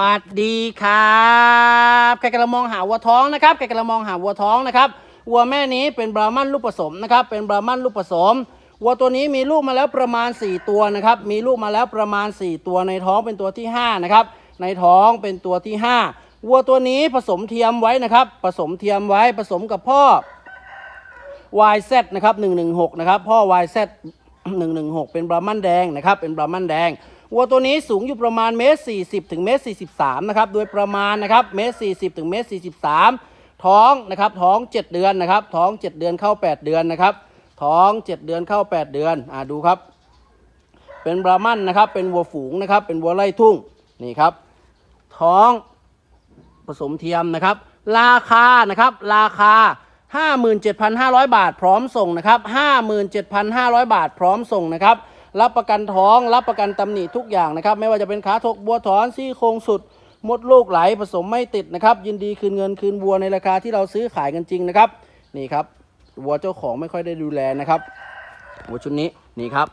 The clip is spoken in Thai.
สวัสดีครับใครกำลังมองหาวัวท้องนะครับใครกำลังมองหาวัวท้องนะครับวัวแม่นี้เป็นบราหมันลูกผสมนะครับ เป็นบราหมันลูกผสมวัวตัวนี้มีลูกมาแล้วประมาณ 4 ตัวนะครับ มีลูกมาแล้วประมาณ 4 ตัวในท้องเป็นตัวที่5นะครับ ในท้องเป็นตัวที่ 5 วัวตัวนี้ผสมเทียมไว้นะครับ ผสมเทียมไว้ผสมกับพ่อ YZ นะครับ116 นะครับ พ่อ YZ 116 เป็นบราหมันแดงนะครับ เป็นบราหมันแดง วัวตัวนี้สูงอยู่ประมาณเมตร40ถึงเมตร43นะครับ โดยประมาณนะครับเมตร40ถึงเมตร43ท้องนะครับ ท้อง7เดือนนะครับ ท้อง7เดือนเข้า8เดือนนะครับ ท้อง7เดือนเข้า8เดือน อ่าดูครับ เป็นบรามันนะครับ เป็นวัวฝูงนะครับ เป็นวัวไล่ทุ่ง นี่ครับ ท้องผสมเทียมนะครับ ราคานะครับ ราคา57,500 บาทพร้อมส่งนะครับ 57,500 บาทพร้อมส่งนะครับ รับประกันท้อง รับประกันตำหนิทุกอย่างนะครับ ไม่ว่าจะเป็นขาถกบัวถอนซี่โครงสุด มดลูกไหลผสมไม่ติดนะครับ ยินดีคืนเงินคืนวัวในราคาที่เราซื้อขายกันจริงนะครับ นี่ครับวัวเจ้าของไม่ค่อยได้ดูแลนะครับวัวชุดนี้นี่ครับ